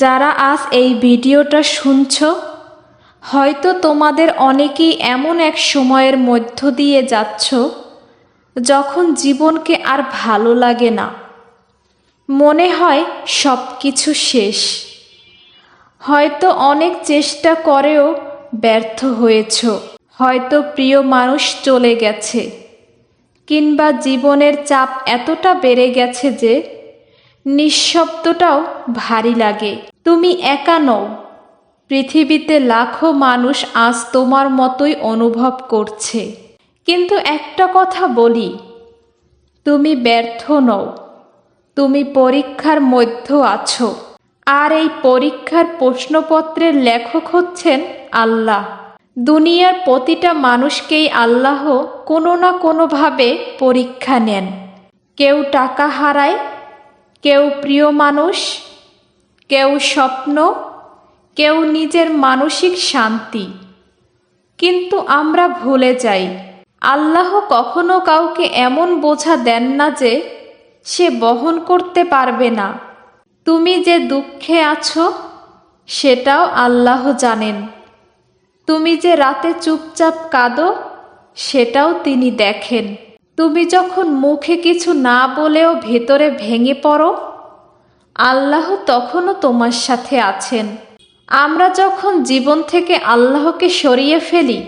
যারা আজ এই ভিডিওটা শুনছ, হয়তো তোমাদের অনেকেই এমন এক সময়ের মধ্য দিয়ে যাচ্ছ, যখন জীবনকে আর ভালো লাগে না। মনে হয় সব কিছু শেষ। হয়তো অনেক চেষ্টা করেও ব্যর্থ হয়েছ। হয়তো প্রিয় মানুষ চলে গেছে, কিংবা জীবনের চাপ এতটা বেড়ে গেছে যে নিঃশব্দটাও ভারী লাগে। তুমি একা নও। পৃথিবীতে লাখো মানুষ আজ তোমার মতোই অনুভব করছে। কিন্তু একটা কথা বলি, তুমি ব্যর্থ নও। তুমি পরীক্ষার মধ্য আছো। আর এই পরীক্ষার প্রশ্নপত্রের লেখক হচ্ছেন আল্লাহ। দুনিয়ার প্রতিটা মানুষকেই আল্লাহ কোনো না কোনোভাবে পরীক্ষা নেন। কেউ টাকা হারায় কেউ প্রিয় মানুষ, কেউ স্বপ্ন, কেউ নিজের মানসিক শান্তি। কিন্তু আমরা ভুলে যাই, আল্লাহ কখনো কাউকে এমন বোঝা দেন না যে সে বহন করতে পারবে না। তুমি যে দুঃখে আছো, সেটাও আল্লাহ জানেন। তুমি যে রাতে চুপচাপ কাঁদো, সেটাও তিনি দেখেন। তুমি যখন মুখে কিছু না বলেও ভেতরে ভেঙে পড়ো, আল্লাহ তখনও তোমার সাথে আছেন। আমরা যখন জীবন থেকে আল্লাহকে সরিয়ে ফেলি,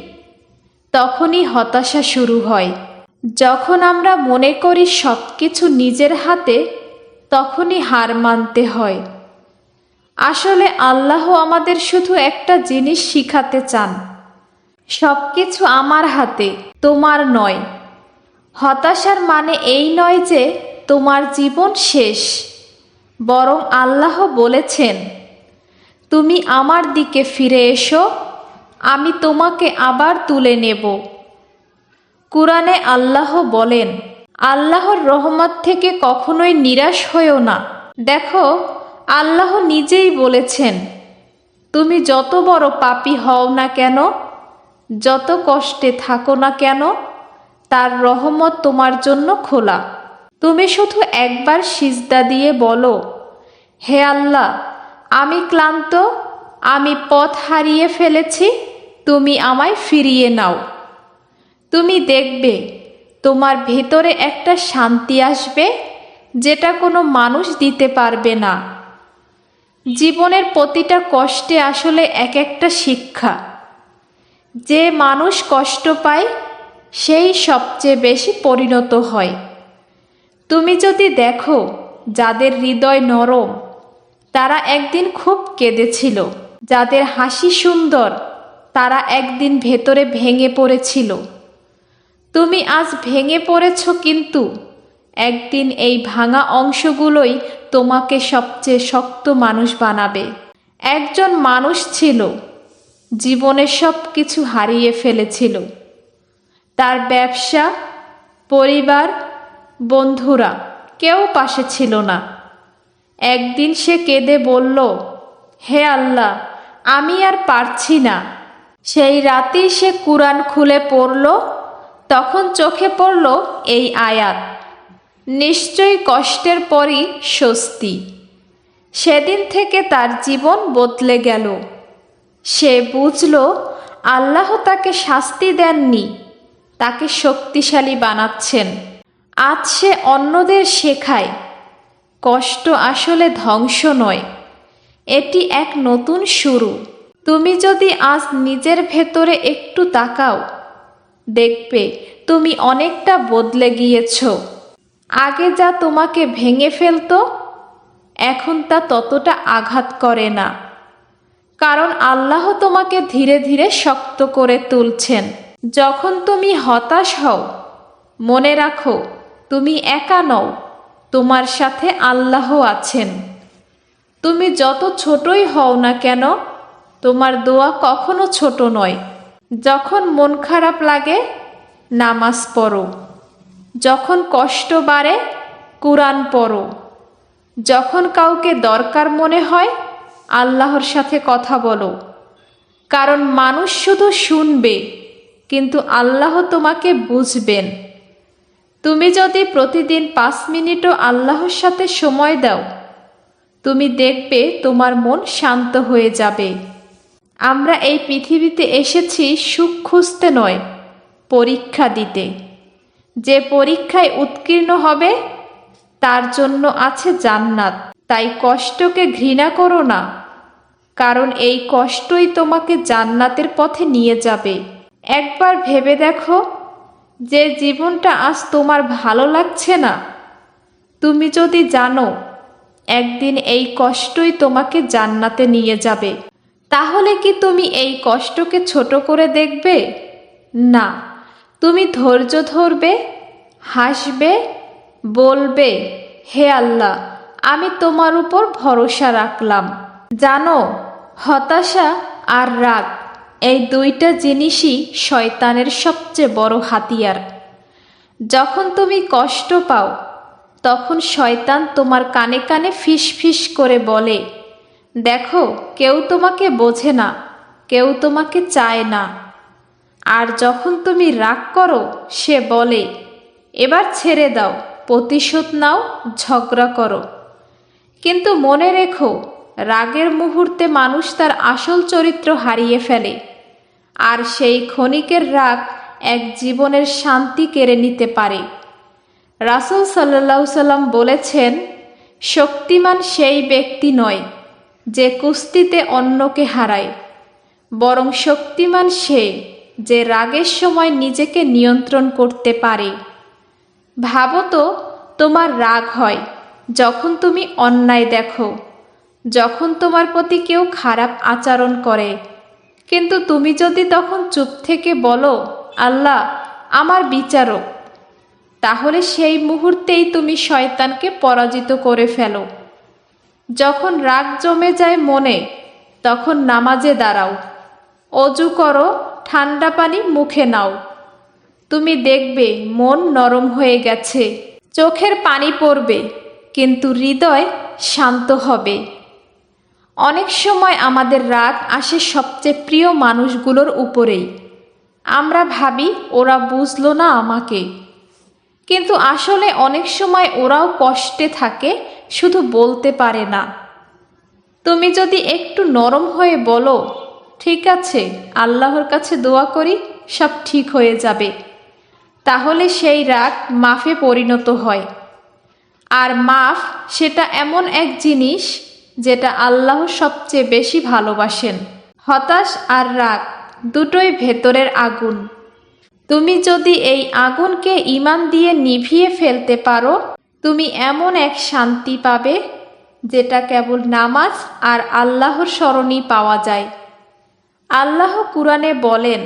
তখনই হতাশা শুরু হয়। যখন আমরা মনে করি সব কিছু নিজের হাতে, তখনই হার মানতে হয়। আসলে আল্লাহ আমাদের শুধু একটা জিনিস শিখাতে চান সব কিছু আমার হাতে, তোমার নয়। হতাশার মানে এই নয় যে তোমার জীবন শেষ, বরং আল্লাহ বলেছেন, তুমি আমার দিকে ফিরে এসো, আমি তোমাকে আবার তুলে নেব। কুরআনে আল্লাহ বলেন, আল্লাহর রহমত থেকে কখনোই নিরাশ হয়েও না। দেখো, আল্লাহ নিজেই বলেছেন, তুমি যত বড় পাপী হও না কেন, যত কষ্টে থাকো না কেন তার রহমত তোমার জন্য খোলা। তুমি শুধু একবার সিজদা দিয়ে বলো, হে আল্লাহ, আমি ক্লান্ত, আমি পথ হারিয়ে ফেলেছি, তুমি আমায় ফিরিয়ে নাও। তুমি দেখবে, তোমার ভেতরে একটা শান্তি আসবে, যেটা কোনো মানুষ দিতে পারবে না। জীবনের প্রতিটা কষ্টে আসলে এক একটা শিক্ষা। যে মানুষ কষ্ট পায় সেই সবচেয়ে বেশি পরিণত হয়। তুমি যদি দেখো যাদের হৃদয় নরম, তারা একদিন খুব কেঁদেছিল। যাদের হাসি সুন্দর, তারা একদিন ভেতরে ভেঙে পড়েছিল। তুমি আজ ভেঙে পড়েছ কিন্তু একদিন এই ভাঙা অংশগুলোই তোমাকে সবচেয়ে শক্ত মানুষ বানাবে। একজন মানুষ ছিল, জীবনের সব কিছু হারিয়ে ফেলেছিল। তার ব্যবসা, পরিবার, বন্ধুরা কেউ পাশে ছিল না। একদিন সে কেঁদে বলল, হে আল্লাহ, আমি আর পারছি না। সেই রাতেই সে কুরআন খুলে পড়ল, তখন চোখে পড়ল এই আয়াত, নিশ্চয়ই কষ্টের পরই স্বস্তি। সেদিন থেকে তার জীবন বদলে গেল। সে বুঝল, আল্লাহ তাকে শাস্তি দেননি। তাকে শক্তিশালী বানাচ্ছেন। আজ সে অন্যদের শেখায়। কষ্ট আসলে ধ্বংস নয়। এটি এক নতুন শুরু। তুমি যদি আজ নিজের ভেতরে একটু তাকাও, দেখবে তুমি অনেকটা বদলে গিয়েছ। আগে যা তোমাকে ভেঙে ফেলতো, এখন তা ততটা আঘাত করে না। কারণ আল্লাহ তোমাকে ধীরে ধীরে শক্ত করে তুলছেন। যখন তুমি হতাশ হও, মনে রাখো, তুমি একা নও, তোমার সাথে আল্লাহ আছেন। তুমি যত ছোটই হও না কেন, তোমার দোয়া কখনো ছোট নয়। যখন মন খারাপ লাগে, নামাজ পড়ো। যখন কষ্ট বাড়ে, কোরআন পড়ো। যখন কাউকে দরকার মনে হয়, আল্লাহর সাথে কথা বলো। কারণ মানুষ শুধু শুনবে। কিন্তু আল্লাহ তোমাকে বুঝবেন। তুমি যদি প্রতিদিন পাঁচ মিনিটও আল্লাহর সাথে সময় দাও, তুমি দেখবে তোমার মন শান্ত হয়ে যাবে। আমরা এই পৃথিবীতে এসেছি সুখ খুঁজতে নয়, পরীক্ষা দিতে। যে পরীক্ষায় উত্তীর্ণ হবে, তার জন্য আছে জান্নাত। তাই কষ্টকে ঘৃণা করো না, কারণ এই কষ্টই তোমাকে জান্নাতের পথে নিয়ে যাবে। একবার ভেবে দেখো যে জীবনটা আজ তোমার ভালো লাগছে না। তুমি যদি জানো, একদিন এই কষ্টই তোমাকে জান্নাতে নিয়ে যাবে। তাহলে কি তুমি এই কষ্টকে ছোট করে দেখবে? না। তুমি ধৈর্য ধরবে, হাসবে, বলবে, হে আল্লাহ, আমি তোমার উপর ভরসা রাখলাম। জানো, হতাশা আর রাগ এই দুইটা জিনিসই শয়তানের সবচেয়ে বড় হাতিয়ার। যখন তুমি কষ্ট পাও, তখন শয়তান তোমার কানে কানে ফিস ফিস করে বলে, দেখো, কেউ তোমাকে বোঝে না, কেউ তোমাকে চায় না। আর যখন তুমি রাগ করো, সে বলে, এবার ছেড়ে দাও, প্রতিশোধ নাও, ঝগড়া করো। কিন্তু মনে রেখো, রাগের মুহূর্তে মানুষ তার আসল চরিত্র হারিয়ে ফেলে। আর সেই ক্ষণিকের রাগ এক জীবনের শান্তি কেড়ে নিতে পারে। রাসুল সাল্লাহ সাল্লাম বলেছেন, শক্তিমান সেই ব্যক্তি নয় যে কুস্তিতে অন্যকে হারায়। বরং শক্তিমান সে যে রাগের সময় নিজেকে নিয়ন্ত্রণ করতে পারে। ভাবো তো, তোমার রাগ হয় যখন তুমি অন্যায় দেখো, যখন তোমার প্রতি কেউ খারাপ আচরণ করে। কিন্তু তুমি যদি তখন চুপ থেকে বলো, আল্লাহ, আমার বিচারক, তাহলে সেই মুহূর্তেই তুমি শয়তানকে পরাজিত করে ফেলো। যখন রাগ জমে যায় মনে, তখন নামাজে দাঁড়াও। অজু করো, ঠান্ডা পানি মুখে নাও। তুমি দেখবে মন নরম হয়ে গেছে। চোখের পানি পড়বে, কিন্তু হৃদয় শান্ত হবে। অনেক সময় আমাদের রাগ আসে সবচেয়ে প্রিয় মানুষগুলোর উপরেই। আমরা ভাবি, ওরা বুঝলো না আমাকে। কিন্তু আসলে অনেক সময় ওরাও কষ্টে থাকে, শুধু বলতে পারে না। তুমি যদি একটু নরম হয়ে বলো, ঠিক আছে, আল্লাহর কাছে দোয়া করি, সব ঠিক হয়ে যাবে। তাহলে সেই রাগ মাফে পরিণত হয়। আর মাফ, সেটা এমন এক জিনিস যেটা আল্লাহ সবচেয়ে বেশি ভালোবাসেন। হতাশ আর রাগ দুটোই ভেতরের আগুন। তুমি যদি এই আগুনকে ইমান দিয়ে নিভিয়ে ফেলতে পারো, তুমি এমন এক শান্তি পাবে, যেটা কেবল নামাজ আর আল্লাহর স্মরণই পাওয়া যায়। আল্লাহ কুরআনে বলেন,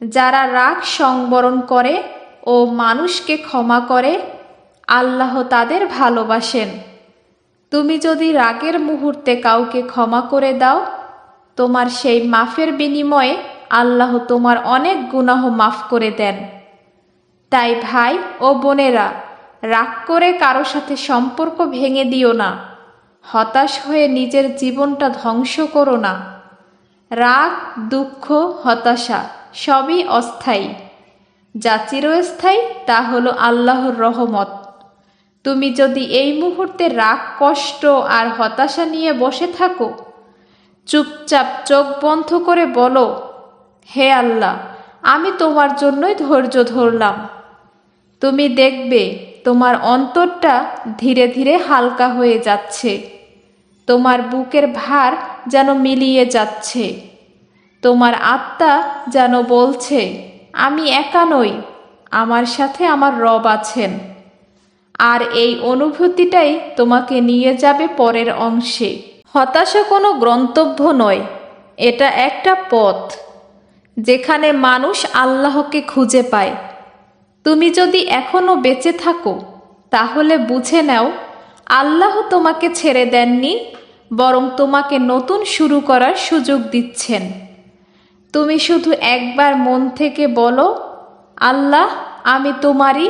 যারা রাগ সংবরণ করে ও মানুষকে ক্ষমা করে, আল্লাহ তাদের ভালোবাসেন। তুমি যদি রাগের মুহূর্তে কাউকে ক্ষমা করে দাও, তোমার সেই মাফের বিনিময়ে আল্লাহ তোমার অনেক গুনাহ মাফ করে দেন। তাই ভাই ও বোনেরা, রাগ করে কারও সাথে সম্পর্ক ভেঙে দিও না। হতাশ হয়ে নিজের জীবনটা ধ্বংস করো না। রাগ, দুঃখ, হতাশা সবই অস্থায়ী। যা চিরস্থায়ী, তা হলো আল্লাহর রহমত। তুমি যদি এই মুহূর্তে রাগ, কষ্ট আর হতাশা নিয়ে বসে থাকো, চুপচাপ চোখ বন্ধ করে বলো, হে আল্লাহ, আমি তোমার জন্যই ধৈর্য ধরলাম। তুমি দেখবে তোমার অন্তরটা ধীরে ধীরে হালকা হয়ে যাচ্ছে। তোমার বুকের ভার যেন মিলিয়ে যাচ্ছে। তোমার আত্মা যেন বলছে, আমি একা নই, আমার সাথে আমার রব আছেন। আর এই অনুভূতিটাই তোমাকে নিয়ে যাবে পরের অংশে। হতাশা কোনো গ্রন্তব্য নয়। এটা একটা পথ, যেখানে মানুষ আল্লাহকে খুঁজে পায়। তুমি যদি এখনও বেঁচে থাকো, তাহলে বুঝে নাও, আল্লাহ তোমাকে ছেড়ে দেননি, বরং তোমাকে নতুন শুরু করার সুযোগ দিচ্ছেন। তুমি শুধু একবার মন থেকে বলো, আল্লাহ, আমি তোমারই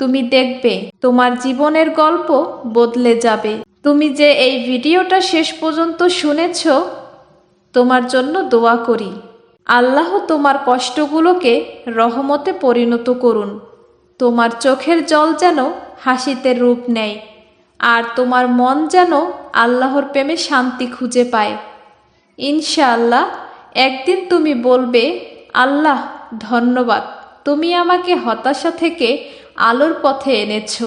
তুমি দেখবে, তোমার জীবনের গল্প বদলে যাবে। তুমি যে এই ভিডিওটা শেষ পর্যন্ত শুনেছ, তোমার জন্য দোয়া করি। আল্লাহ তোমার কষ্টগুলোকে রহমতে পরিণত করুন। তোমার চোখের জল যেন হাসিতে রূপ নেয়, আর তোমার মন যেন আল্লাহর প্রেমে শান্তি খুঁজে পায়। ইনশাআল্লাহ, একদিন তুমি বলবে, আল্লাহ, ধন্যবাদ। তুমি আমাকে হতাশা থেকে আলোর পথে এনেছো।